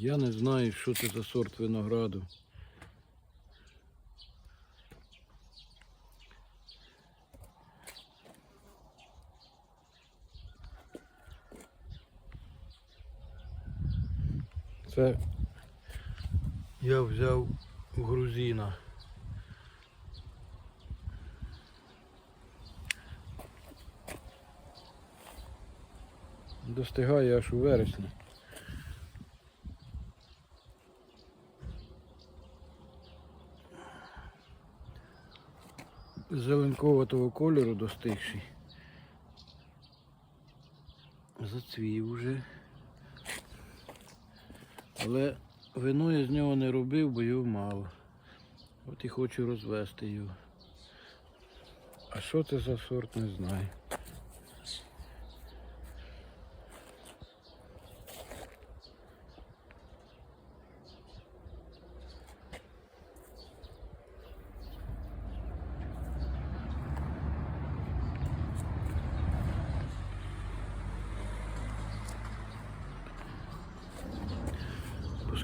Я не знаю, що це за сорт винограду. Це я взяв грузина. Достигає аж у вересні. Зеленковатого кольору достигший. Зацвів уже. Але вино я з нього не робив, бо його мало. От і хочу розвести його. А що це за сорт, не знаю.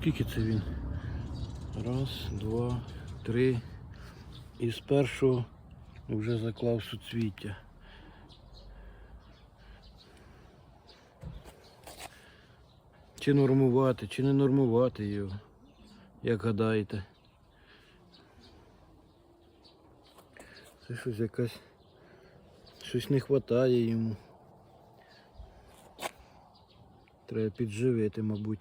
Оскільки це він? Раз, два, три. І з першого вже заклав суцвіття. Чи нормувати, чи не нормувати його, як гадаєте. Це щось якась. Щось не вистачає йому. Треба підживити, мабуть.